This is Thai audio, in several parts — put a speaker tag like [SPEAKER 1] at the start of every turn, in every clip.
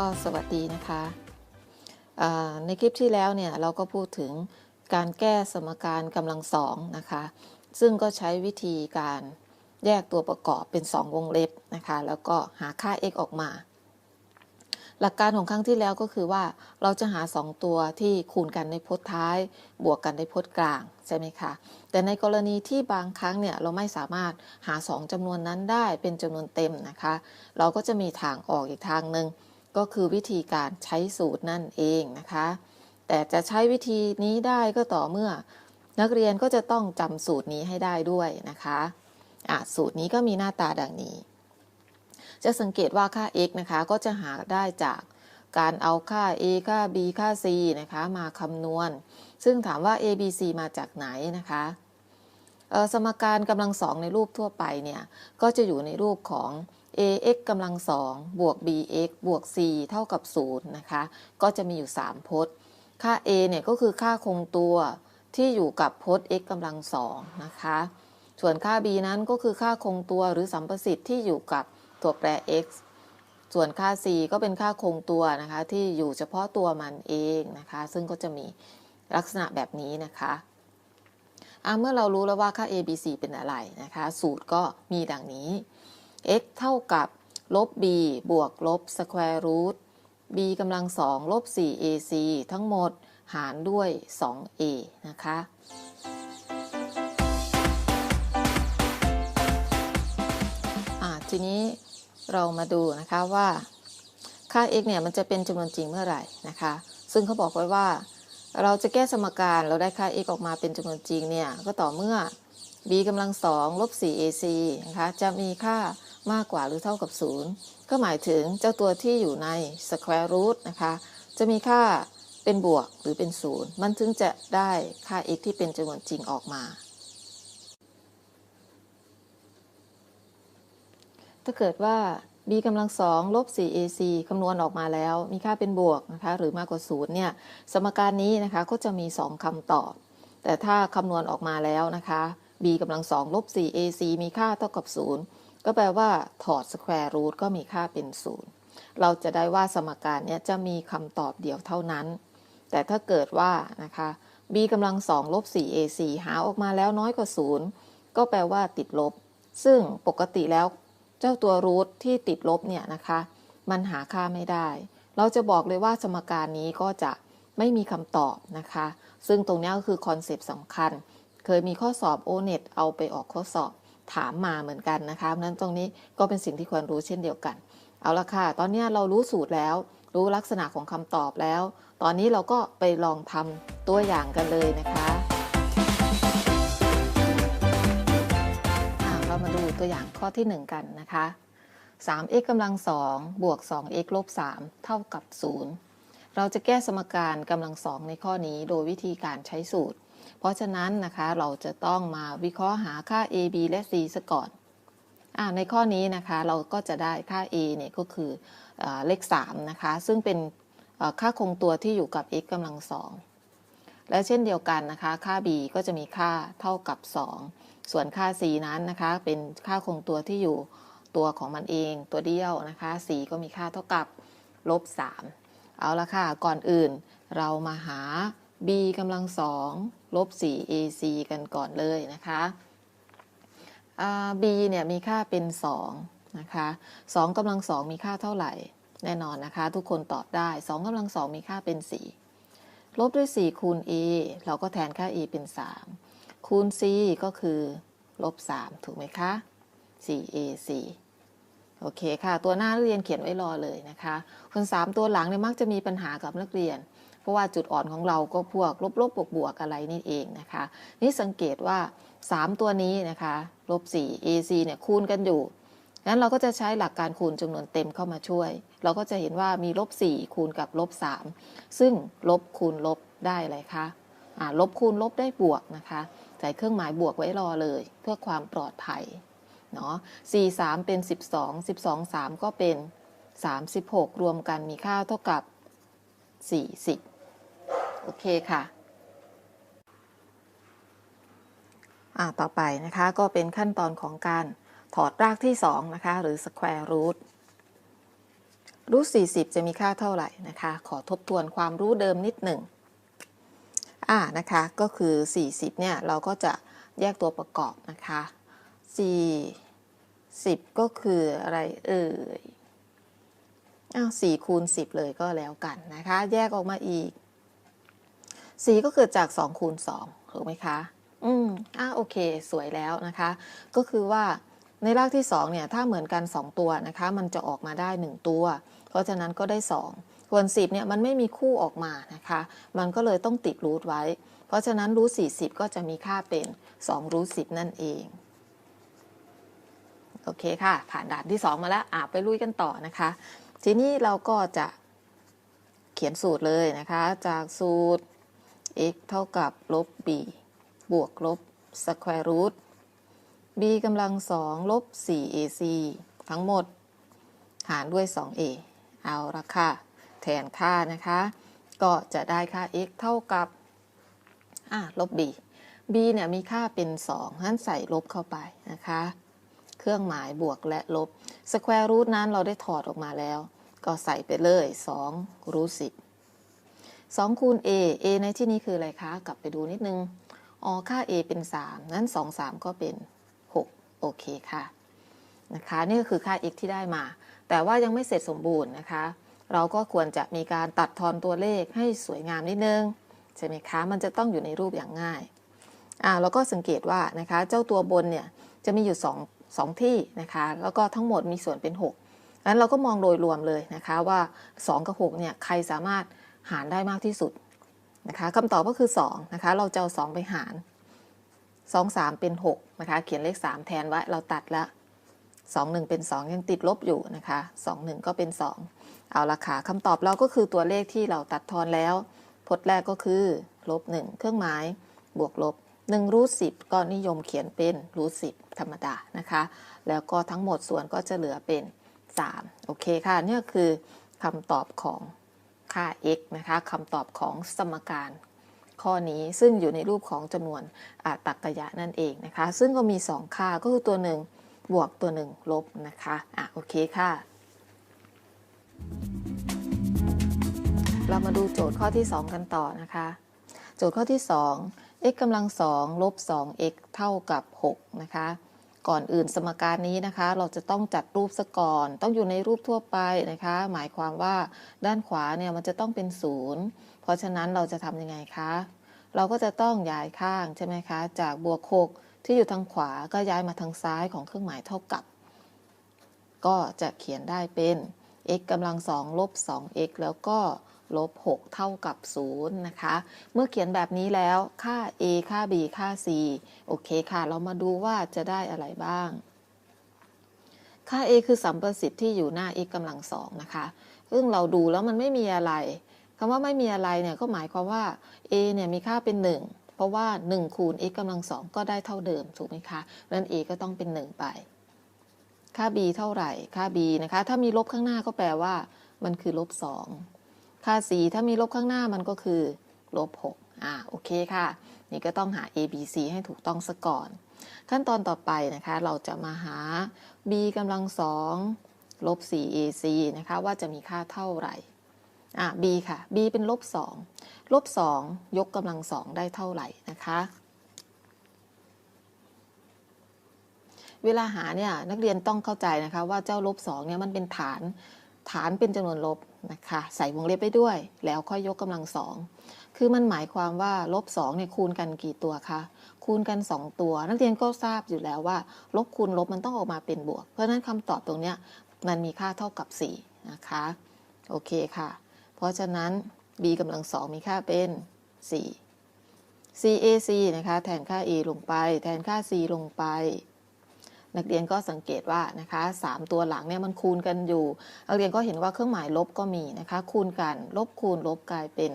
[SPEAKER 1] ก็สวัสดีนะคะในคลิปที่แล้วเนี่ยเราก็พูดถึงการแก้สมการกำลังสองนะคะซึ่งก็ใช้วิธีการแยกตัวประกอบเป็น 2 วงเล็บนะคะแล้วก็หาค่า x ออกมา หลักการของครั้งที่แล้วก็คือว่าเราจะหา 2 ตัวที่คูณกันในพจน์ท้าย บวกกันในพจน์กลางใช่ไหมคะแต่ในกรณีที่บางครั้งเนี่ยเราไม่สามารถหา 2จำนวนนั้นได้เป็นจำนวนเต็มนะคะ เราก็จะมีทางออกอีกทางหนึ่ง ก็คือวิธีการใช้สูตรนั่นเองนะคะ แต่จะใช้วิธีนี้ได้ก็ต่อเมื่อ นักเรียนก็จะต้องจำสูตรนี้ให้ได้ด้วยนะคะะสูตรนี้ก็มีหน้าตาดังนี้ จะสังเกตว่าค่า x นะคะก็จะหาได้จากการเอาค่า a ค่า b ค่า c นะคะมาคำนวณ ซึ่งถามว่า a b c มาจากไหนนะคะสมการกำลังสองในรูปทั่วไปเนี่ยก็จะอยู่ในรูปของ ax กำลังสองบวก bx บวก c เท่ากับ 0 นะคะ ก็จะมีอยู่ 3 พจน์ ค่า a เนี่ยก็คือค่าคงตัวที่อยู่กับพจน์ x กำลังสองนะคะ ส่วนค่า b นั้นก็คือค่าคงตัวหรือสัมประสิทธิ์ที่อยู่กับตัวแปร x ส่วนค่า c ก็เป็นค่าคงตัวนะคะ ที่อยู่เฉพาะตัวมันเองนะคะ ซึ่งก็จะมีลักษณะแบบนี้นะคะเมื่อเรารู้แล้วว่าค่า a b c เป็นอะไรนะคะ สูตรก็มีดังนี้ x เท่ากับลบ b บวกลบ square root b กำลังสองลบ 4ac ทั้งหมดหารด้วย 2a นะคะ ทีนี้เรามาดูนะคะว่าค่า x เนี่ยมันจะเป็นจำนวนจริงเมื่อไหร่นะคะ ซึ่งเขาบอกไว้ว่า เราจะแก้สมการเราได้ค่า x ออกมาเป็นจำนวนจริงเนี่ย ก็ต่อเมื่อ b กำลังสองลบ 4ac นะคะ จะมีค่า มากกว่าหรือเท่ากับ 0 ก็หมายถึงเจ้าตัวที่อยู่ใน square root นะคะ จะมีค่าเป็นบวกหรือเป็น 0 มันถึงจะได้ค่า x ที่เป็นจำนวนจริงออกมา ถ้าเกิดว่า b กำลังสองลบ 4ac คำนวณออกมาแล้ว มีค่าเป็นบวกนะคะ หรือมากกว่า 0 เนี่ย สมการนี้นะคะก็จะมี 2คำตอบ แต่ถ้าคำนวณออกมาแล้วนะคะ b กำลังสองลบ 4ac มีค่าเท่ากับ 0 ก็แปลว่าถอดสแควร์รูทก็มีค่าเป็นศูนย์เราจะได้ว่าสมการนี้จะมีคำตอบเดียวเท่านั้น แต่ถ้าเกิดว่านะคะ b กำลังสองลบ 4ac หาออกมาแล้วน้อยกว่าศูนย์ก็แปลว่าติดลบ ซึ่งปกติแล้วเจ้าตัวรูทที่ติดลบเนี่ยนะคะ มันหาค่าไม่ได้ เราจะบอกเลยว่าสมการนี้ก็จะไม่มีคำตอบนะคะ ซึ่งตรงนี้ก็คือคอนเซปต์สำคัญ เคยมีข้อสอบ O-NET เอาไปออกข้อสอบ ถามมาเหมือนกันนะคะเพราะนั้นตรงนี้ก็เป็นสิ่งที่ควรรู้เช่นเดียวกัน เอาละค่ะ ตอนนี้เรารู้สูตรแล้ว รู้ลักษณะของคำตอบแล้ว ตอนนี้เราก็ไปลองทำตัวอย่างกันเลยนะคะเรามาดูตัวอย่างข้อที่ 1 กันนะคะ 3x กำลัง2บวก 2x ลบ3เท่ากับ 0 เราจะแก้สมการกำลังสองในข้อนี้โดยวิธีการใช้สูตร ราะฉะนั้นนะคะเราจะต้องมาวิเคราะห์หาค่า a b และ c ซะก่อนอในข้อนี้นะคะเราก็จะได้ค่า a เนี่ยก็คืออเลข3นะคะซึ่งเป็นค่าคงตัวที่อยู่กับ x กำลังสองและเช่นเดียวกันนะคะ ค่า b ก็จะมีค่าเท่ากับ 2 ส่วนค่า c นั้นนะคะเป็นค่าคงตัวที่อยู่ตัวของมันเองตัวเดียวนะคะ c ก็มีค่าเท่ากับลบ3เอาละค่ะ ก่อนอื่นเรามาหา b กำลังสองลบ 4ac กันก่อนเลยนะคะ b เนี่ยมีค่าเป็น 2 นะคะ2กำลังสองมีค่าเท่าไหร่ แน่นอนนะคะ ทุกคนตอบได้ 2กำลังสองมีค่าเป็น 4 ลบด้วย 4 คูณ a เราก็แทนค่า a เป็น 3 คูณ c ก็คือลบ 3 ถูกไหมคะ 4ac โอเคค่ะ ตัวหน้าเรียนเขียนไว้รอเลยนะคะ คน 3 ตัวหลังเนี่ยมักจะมีปัญหากับนักเรียน เพราะว่าจุดอ่อนของเราก็พวกลบลบบวกบวกอะไรนี่เองนะคะ นี่สังเกตว่า 3 ตัวนี้นะคะลบ4 AC เนี่ยคูณกันอยู่งั้นเราก็จะใช้หลักการคูณจำนวนเต็มเข้ามาช่วย เราก็จะเห็นว่ามีลบ4คูณกับลบ3ซึ่งลบคูณลบได้อะไรคะอ่าลบคูณลบได้บวกนะคะใส่เครื่องหมายบวกไว้รอเลย เพื่อความปลอดภัยเนาะ4 3 เป็น 12 12 3 ก็เป็น 36 รวมกันมีค่าเท่ากับ 40 โอเคค่ะอ่าต่อไปนะคะก็เป็นขั้นตอนของการถอดรากที่2นะคะหรือ square root รูท40 จะมีค่าเท่าไหร่นะคะ ขอทบทวนความรู้เดิมนิดหนึ่งอ่านะคะก็คือ 40 เนี่ย เราก็จะแยกตัวประกอบนะคะ40 ก็คืออะไรเอ่ยอ้าว4คูณ 10 เลยก็แล้วกันนะคะ แยกออกมาอีก 4ก็เกิดจาก2คูณ2ถูกไหมคะ อืมอ่าโอเค สวยแล้วนะคะ ก็คือว่าในรากที่2เนี่ยถ้าเหมือนกัน 2 ตัวนะคะ มันจะออกมาได้ 1 ตัว เพราะฉะนั้นก็ได้ 2ส่วน10เนี่ยมันไม่มีคู่ออกมานะคะ มันก็เลยต้องติดรูทไว้ เพราะฉะนั้นรูท40 ก็จะมีค่าเป็น2รูท10 นั่นเองโอเคค่ะ ผ่านด่านที่ 2 มาแล้วอะไปลุยกันต่อนะคะ ทีนี้เราก็จะเขียนสูตรเลยนะคะ จากสูตร x เท่ากับลบ b บวกลบ square root b กำลังสองลบ 4ac ทั้งหมด หารด้วย 2a เอาละค่ะ แทนค่านะคะ ก็จะได้ค่า x เท่ากับลบ b b เนี่ยมีค่าเป็น2นั้นใส่ลบเข้าไปนะคะ เครื่องหมายบวกและลบ square root นั้นเราได้ถอดออกมาแล้ว ก็ใส่ไปเลย2 root 10 2คูณ a a ในที่นี้คืออะไรคะ กลับไปดูนิดนึงอ๋อค่า a เป็น 3 นั้น 2 3 ก็เป็น 6 โอเคค่ะนะคะ นี่ก็คือค่า x ที่ได้มา แต่ว่ายังไม่เสร็จสมบูรณ์นะคะ เราก็ควรจะมีการตัดทอนตัวเลขให้สวยงามนิดนึง ใช่ไหมคะ มันจะต้องอยู่ในรูปอย่างง่ายอ่าเราก็สังเกตว่านะคะเจ้าตัวบนเนี่ยจะมีอยู่ 2 2 ที่นะคะ แล้วก็ทั้งหมดมีส่วนเป็น6งั้นเราก็มองโดยรวมเลยนะคะว่า 2 กับ6เนี่ยใครสามารถ หารได้มากที่สุดนะคะคำตอบก็คือ2นะคะเราจะเอา2ไปหาร 2 3 เป็น6นะคะเขียนเลข 3 แทนไว้เราตัดละ2 1 เป็น 2 ยังติดลบอยู่นะคะ2 1 ก็เป็น 2 เอาละค่ะคำตอบเราก็คือตัวเลขที่เราตัดทอนแล้วพจน์แรกก็คือลบ1เครื่องหมายบวกลบ1รูท10ก็นิยมเขียนเป็นรูท10ธรรมดานะคะ แล้วก็ทั้งหมดส่วนก็จะเหลือเป็น 3 โอเคค่ะนี่คือคำตอบของ ค่า x นะคะคำตอบของสมการข้อนี้ซึ่งอยู่ในรูปของจำนวนตักกะยะนั่นเองนะคะ ซึ่งก็มี 2 ค่าก็คือตัวหนึ่งบวกตัวหนึ่งลบนะคะอะโอเคค่ะ เรามาดูโจทย์ข้อที่ 2 กันต่อนะคะ โจทย์ข้อที่ 2 x กำลัง2ลบ 2x เท่ากับ 6 นะคะ ก่อนอื่นสมการนี้นะคะ เราจะต้องจัดรูปซะก่อน ต้องอยู่ในรูปทั่วไปนะคะ หมายความว่าด้านขวาเนี่ยมันจะต้องเป็น0เพราะฉะนั้นเราจะทำยังไงคะ เราก็จะต้องย้ายข้างใช่ไหมคะ จากบวก6ที่อยู่ทางขวาก็ย้ายมาทางซ้ายของเครื่องหมายเท่ากับ ก็จะเขียนได้เป็น x กำลัง2ลบ 2x แล้วก็ ลบ 6 เท่ากับ 0 นะคะ เมื่อเขียนแบบนี้แล้วค่า a ค่า b ค่า c โอเคค่ะ เรามาดูว่าจะได้อะไรบ้าง ค่า a คือสัมประสิทธิ์ที่อยู่หน้า x กำลัง2นะคะ ซึ่งเราดูแล้วมันไม่มีอะไรคำว่าไม่มีอะไรเนี่ยก็หมายความว่า a เนี่ยมีค่าเป็น 1 เพราะว่า 1 คูณ x กำลัง2ก็ได้เท่าเดิมถูกไหมคะนั้น a ก็ต้องเป็น 1 ไปค่า b เท่าไหร่ ค่า b นะคะ ถ้ามีลบข้างหน้าก็แปลว่า มันคือลบ2 ค่า c ถ้ามีลบข้างหน้ามันก็คือลบ6อ่าโอเคค่ะ นี่ก็ต้องหา a b c ให้ถูกต้องซะก่อน ขั้นตอนต่อไปนะคะเราจะมาหา b กำลัง2ลบ 4ac นะคะว่าจะมีค่าเท่าไหร่อะ b ค่ะ b เป็นลบ2ลบ2ยกกำลัง2ได้เท่าไหร่นะคะเวลาหาเนี่ยนักเรียนต้องเข้าใจนะคะว่าเจ้าลบ2เนี่ยมันเป็นฐาน ฐานเป็นจำนวนลบนะคะใส่วงเล็บไปด้วย แล้วค่อยยกกำลังสองคือมันหมายความว่าลบ2เนี่ยคูณกันกี่ตัวคะคูณกัน 2 ตัว นักเรียนก็ทราบอยู่แล้วว่า ลบคูณลบมันต้องออกมาเป็นบวก เพราะฉะนั้นคำตอบตรงเนี้ยมันมีค่าเท่ากับ 4 นะคะ โอเคค่ะ เพราะฉะนั้น b กำลังสองมีค่าเป็น 4 cac นะคะ แทนค่า a ลงไป แทนค่า c ลงไป นักเรียนก็สังเกตว่านะคะ3ตัวหลังเนี่ยมันคูณกันอยู่ นักเรียนก็เห็นว่าเครื่องหมายลบก็มีนะคะ คูณกัน ลบคูณลบกลายเป็น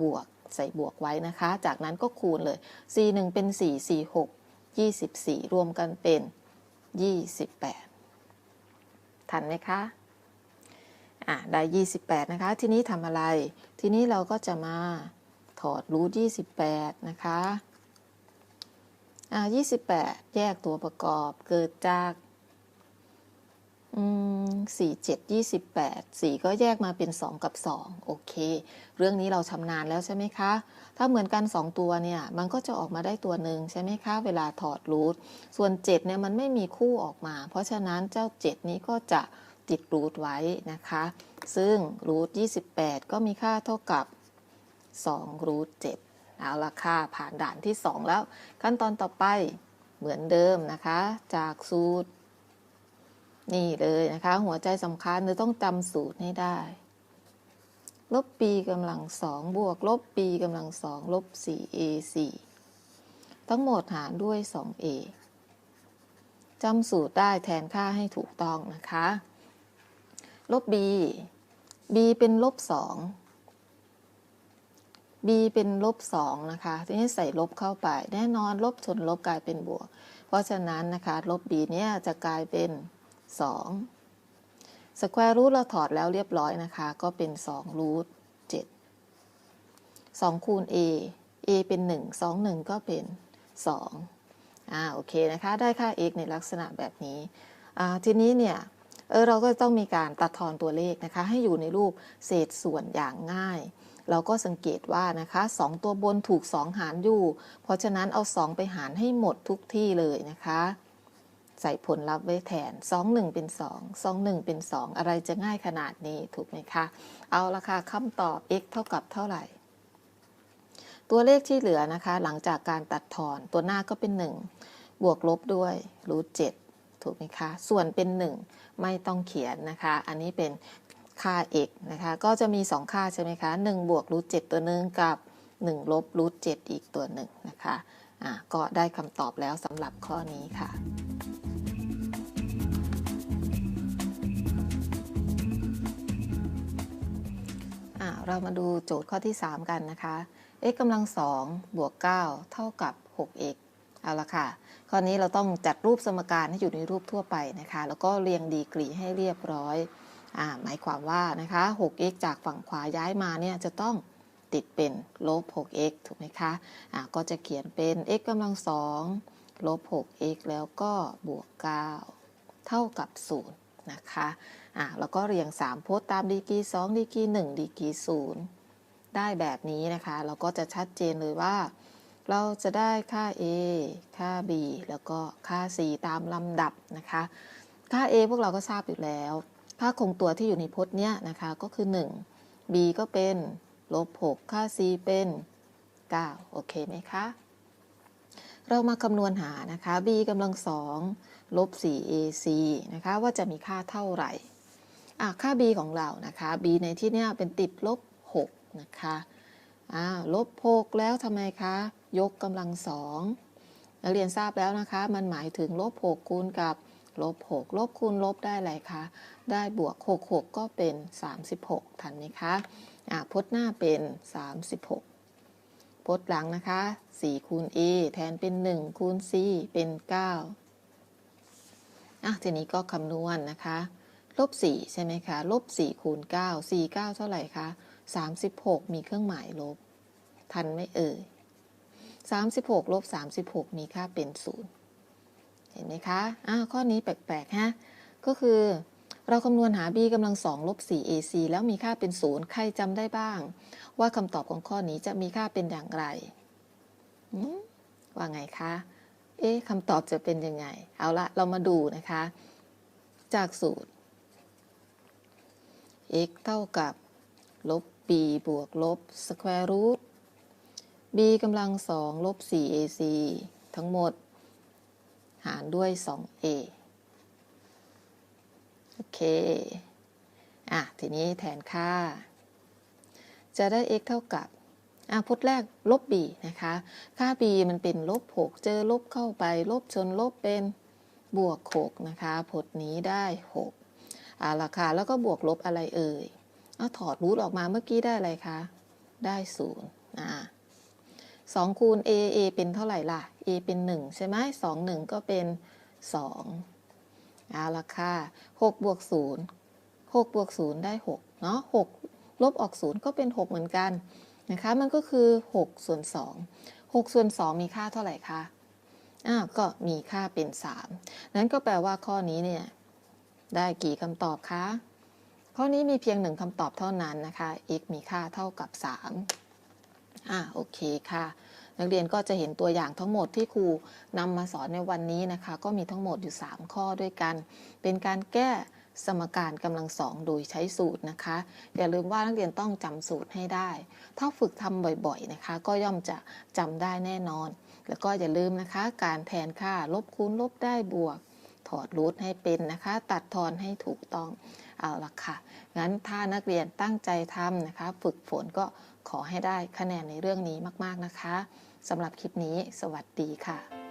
[SPEAKER 1] บวกใส่บวกไว้นะคะ จากนั้นก็คูณเลย c 1เป็น 4 4 6 24 รวมกันเป็น 28 ทันไหมคะอะได้ 28 นะคะ ทีนี้ทำอะไร ทีนี้เราก็จะมาถอดรูท28 นะคะ อ่า28 แยกตัวประกอบเกิดจากอืมสี่เจ็ดยี่สิบแปดสี่ก็แยกมาเป็นสองกับสองโอเค เรื่องนี้เราชำนาญแล้วใช่ไหมคะ ถ้าเหมือนกันสองตัวเนี่ย มันก็จะออกมาได้ตัวหนึ่งใช่ไหมคะ เวลาถอดรูท ส่วนเจ็ดเนี่ยมันไม่มีคู่ออกมา เพราะฉะนั้นเจ้าเจ็ดนี้ก็จะติดรูทไว้นะคะ ซึ่งรูทยี่สิบแปดก็มีค่าเท่ากับสองรูทเจ็ด เอาละค่ะผ่านด่านที่สองแล้ว ขั้นตอนต่อไปเหมือนเดิมนะคะ จากสูตร นี่เลยนะคะ หัวใจสำคัญเราต้องจำสูตรให้ได้ ลบ b กำลังสองบวก ลบ b กำลังสองลบ 4 a 4ทั้งหมดหารด้วย 2a จำสูตรได้แทนค่าให้ถูกต้องนะคะ ลบ b b เป็นลบ2 b เป็นลบ2นะคะทีนี้ใส่ลบเข้าไป แน่นอนลบชนลบกลายเป็นบวก เพราะฉะนั้นนะคะ ลบ b เนี่ยจะกลายเป็น2สแควร์รูทเราถอดแล้วเรียบร้อยนะคะ ก็เป็น2รูท7 2คูณ a a เป็น 1 2 1 ก็เป็น 2อ่าโอเคนะคะ ได้ค่า x ในลักษณะแบบนี้อ่าทีนี้เนี่ย เออเราก็ต้องมีการตัดทอนตัวเลขนะคะ ให้อยู่ในรูปเศษส่วนอย่างง่าย เราก็สังเกตว่านะคะ 2 ตัวบนถูก 2 หารอยู่ เพราะฉะนั้นเอา 2 ไปหารให้หมดทุกที่เลยนะคะ ใส่ผลลัพธ์ไว้แทน 2 1 เป็น 2 2 1 เป็น 2 อะไรจะง่ายขนาดนี้ถูกไหมคะ เอาละค่ะคำตอบ x เท่ากับเท่าไหร่ตัวเลขที่เหลือนะคะ หลังจากการตัดทอนตัวหน้าก็เป็น 1 บวกลบด้วยรูท7 ถูกไหมคะ ส่วนเป็น 1 ไม่ต้องเขียนนะคะ อันนี้เป็นค่า x นะคะ ก็จะมี 2 ค่าใช่ไหมคะ1บวกรูท7ตัวหนึ่งกับ 1 ลบรูท7อีกตัวหนึ่งนะคะอะก็ได้คำตอบแล้วสำหรับข้อนี้ค่ะอะเรามาดูโจทย์ข้อที่ 3 กันนะคะ x กำลัง2บวก9เท่ากับ 6x เอาละค่ะ ข้อนี้เราต้องจัดรูปสมการให้อยู่ในรูปทั่วไปนะคะ แล้วก็เรียงดีกรีให้เรียบร้อยอ่าหมายความว่านะคะ 6x จากฝั่งขวาย้ายมาเนี่ยจะต้องติดเป็นลบ 6x ถูกไหมคะอ่าก็จะเขียนเป็น x กำลัง2ลบ 6x แล้วก็บวก 9 เท่ากับ 0 นะคะอ่าแล้วก็เรียง3พจน์ตามดีกรี2ดีกรี1ดีกรี0ได้แบบนี้นะคะ เราก็จะชัดเจนเลยว่า เราจะได้ค่า a ค่า b แล้วก็ค่า c ตามลำดับนะคะ ค่า a พวกเราก็ทราบอยู่แล้ว ค่าคงตัวที่อยู่ในพจน์เนี้ยนะคะก็คือ 1 b ก็เป็นลบ 6 ค่า c เป็น 9 โอเคไหมคะ เรามาคำนวณหานะคะ b กำลัง2ลบ 4ac นะคะว่าจะมีค่าเท่าไหร่อะค่า b ของเรานะคะ b ในที่เนี้ยเป็นติดลบ 6 นะคะอ่าลบ 6 แล้วทำไมคะ ยกกำลังสองนักเรียนทราบแล้วนะคะ มันหมายถึงลบ6คูณกับลบ6ลบคูณลบได้อะไรคะ ได้บวก6 6ก็เป็น36ทันไหมคะอ่าพจน์หน้าเป็น36พจน์หลังนะคะ4คูณ a แทนเป็น1คูณ c เป็น9อะทีนี้ก็คำนวณนะคะลบ4ใช่ไหมคะลบ4คูณ9 4 9เท่าไหร่คะ36มีเครื่องหมายลบ ทันไม่เอ่ย 36ลบ36 มีค่าเป็น 0 เห็นไหมคะอ่าข้อนี้แปลกๆฮะก็คือเราคำนวณหา b กำลัง2ลบ 4ac แล้วมีค่าเป็น 0 ใครจำได้บ้าง ว่าคำตอบของข้อนี้จะมีค่าเป็นอย่างไรว่าไงคะ เอ๊ะคำตอบจะเป็นยังไง เอาละเรามาดูนะคะ จากสูตร x เท่ากับ ลบ b บวกลบ square root b กำลังสองลบ 4ac ทั้งหมด หารด้วย 2a โอเค อะ ทีนี้แทนค่า จะได้ x เท่ากับ อะพจน์แรกลบ b นะคะ ค่า b มันเป็นลบ 6 เจอลบเข้าไป ลบชนลบเป็นบวก 6 นะคะ พจน์นี้ได้ 6อะราคาแล้วก็บวกลบอะไรเอ่ยเอาถอดรูทออกมาเมื่อกี้ได้อะไรคะ ได้ 0อะ 2 คูณ a a เป็นเท่าไหร่ล่ะ a เป็น 1 ใช่ไหม2 1 ก็เป็น 2 เอาละค่ะ6บวก0 6บวก0ได้ 6 เนาะ6ลบออก 0 ก็เป็น 6 เหมือนกันนะคะ มันก็คือ 6 ส่วน 2 6 ส่วน 2 มีค่าเท่าไหร่คะอ้าวก็มีค่าเป็น 3 นั้นก็แปลว่าข้อนี้เนี่ยได้กี่คำตอบคะ ข้อนี้มีเพียงหนึ่งคำตอบเท่านั้นนะคะ x มีค่าเท่ากับ 3 อ่าโอเคค่ะ นักเรียนก็จะเห็นตัวอย่างทั้งหมดที่ครูนำมาสอนในวันนี้นะคะ ก็มีทั้งหมดอยู่ 3 ข้อด้วยกัน เป็นการแก้สมการกำลังสองโดยใช้สูตรนะคะ อย่าลืมว่านักเรียนต้องจำสูตรให้ได้ ถ้าฝึกทำบ่อยๆนะคะ ก็ย่อมจะจำได้แน่นอน แล้วก็อย่าลืมนะคะ การแทนค่าลบคูณลบได้บวก ถอดรูทให้เป็นนะคะ ตัดทอนให้ถูกต้องเอาละค่ะ งั้นถ้านักเรียนตั้งใจทำนะคะ ฝึกฝนก็ ขอให้ได้คะแนนในเรื่องนี้มาก ๆ นะคะสำหรับคลิปนี้ สวัสดีค่ะ